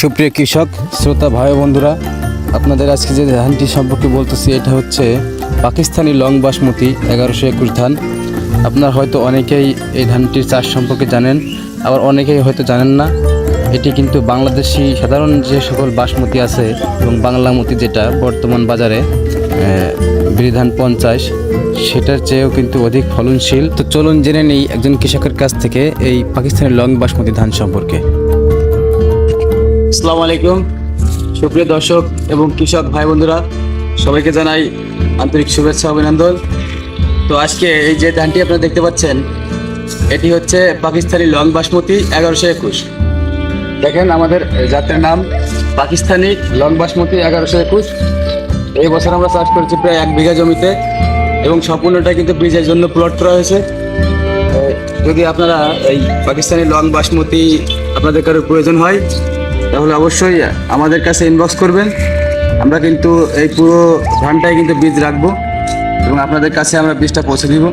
সুপ্রিয় কৃষক, শ্রোতা, ভাই বন্ধুরা, আপনাদের আজকে যে ধানটি সম্পর্কে বলতেছি, এটা হচ্ছে পাকিস্তানি লং বাসমতি, এগারোশো একুশ ধান। আপনার হয়তো অনেকেই এই ধানটির চাষ সম্পর্কে জানেন, আবার অনেকেই হয়তো জানেন না। এটি কিন্তু বাংলাদেশি সাধারণ যে সকল বাসমতি আছে এবং বাংলামতি যেটা বর্তমান বাজারে বিধান পঞ্চাশ, সেটার চেয়েও কিন্তু অধিক ফলনশীল। তো চলুন জেনে নেই একজন কৃষকের কাছ থেকে এই পাকিস্তানের লং বাসমতি ধান সম্পর্কে। আসসালামু আলাইকুম। সুপ্রিয় দর্শক এবং কৃষক ভাই বন্ধুরা, সবাইকে জানাই আন্তরিক শুভেচ্ছা, অভিনন্দন। তো আজকে এই যে ধানটি আপনারা দেখতে পাচ্ছেন, এটি হচ্ছে পাকিস্তানি লং বাসমতি এগারোশো একুশ। দেখেন আমাদের জাতের নাম পাকিস্তানি লং বাসমতি এগারোশো একুশ। এই বছর আমরা চাষ করেছি প্রায় এক বিঘা জমিতে এবং সম্পূর্ণটা কিন্তু বীজের জন্য প্লট করা হয়েছে। যদি আপনারা এই পাকিস্তানি লং বাসমতি আপনাদের কারোর প্রয়োজন হয় তাহলে অবশ্যই আমাদের কাছে ইনবক্স করবেন। আমরা কিন্তু এই পুরো ধানটাই কিন্তু বীজ রাখব এবং আপনাদের কাছে আমরা বীজটা পৌঁছে দিব।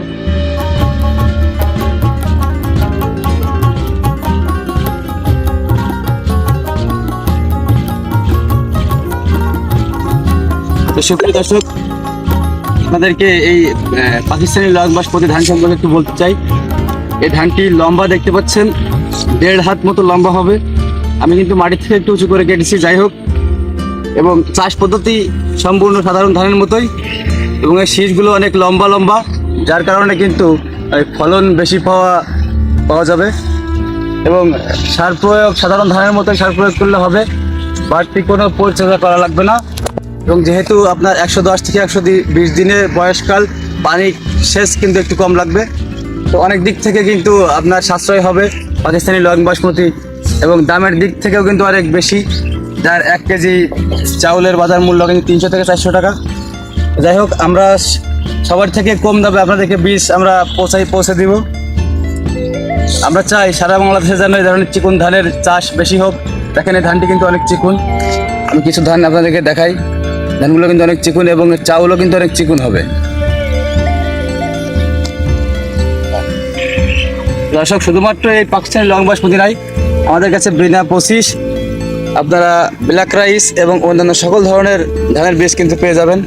সুপ্রিয় দর্শক, আপনাদেরকে এই পাকিস্তানি লং বাসমতি ধান সম্পর্কে একটু বলতে চাই। এই ধানটি লম্বা দেখতে পাচ্ছেন, দেড় হাত মতো লম্বা হবে। আমি কিন্তু মাটির থেকে একটু উঁচু করে কেটেছি, যাই হোক। এবং চাষ পদ্ধতি সম্পূর্ণ সাধারণ ধানের মতোই। এবং এই শীষগুলো অনেক লম্বা লম্বা, যার কারণে কিন্তু ফলন বেশি পাওয়া পাওয়া যাবে। এবং সার প্রয়োগ, সাধারণ ধানের মতোই সার প্রয়োগ করলে হবে। বাড়তি কোনো পরিচর্যা করা লাগবে না। এবং যেহেতু আপনার একশো দশ থেকে একশো বিশ দিনের বয়সকাল, পানি সেচ কিন্তু একটু কম লাগবে। তো অনেক দিক থেকে কিন্তু আপনার সাশ্রয় হবে। পাকিস্তানি লং বাসমতি এবং দামের দিক থেকেও কিন্তু অনেক বেশি। যার এক কেজি চাউলের বাজার মূল্য কিন্তু তিনশো থেকে চারশো টাকা। যাই হোক, আমরা সবার থেকে কম দামে আপনাদেরকে বীজ আমরা পৌঁছাই পৌঁছে দিব। আমরা চাই সারা বাংলাদেশে যেন এই ধরনের চিকুন ধানের চাষ বেশি হোক। দেখেন, এই ধানটি কিন্তু অনেক চিকুন। আমি কিছু ধান আপনাদেরকে দেখাই। ধানগুলো কিন্তু অনেক চিকুন এবং চাউলও কিন্তু অনেক চিকুন হবে। দর্শক, শুধুমাত্র এই পাকিস্তানি লং বাসমতি নাই আমাদের কাছে বিনা পঁচিশ। আপনারা ব্ল্যাক রাইস এবং অন্যান্য সকল ধরনের ধানের বীজ কিন্তু পেয়ে যাবেন।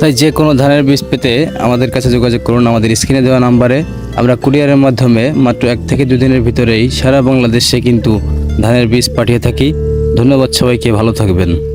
তাই যে কোনো ধানের বীজ পেতে আমাদের কাছে যোগাযোগ করুন আমাদের স্ক্রিনে দেওয়া নাম্বারে। আমরা কুরিয়ারের মাধ্যমে মাত্র এক থেকে দুদিনের ভিতরেই সারা বাংলাদেশে কিন্তু ধানের বীজ পাঠিয়ে থাকি। ধন্যবাদ সবাইকে, ভালো থাকবেন।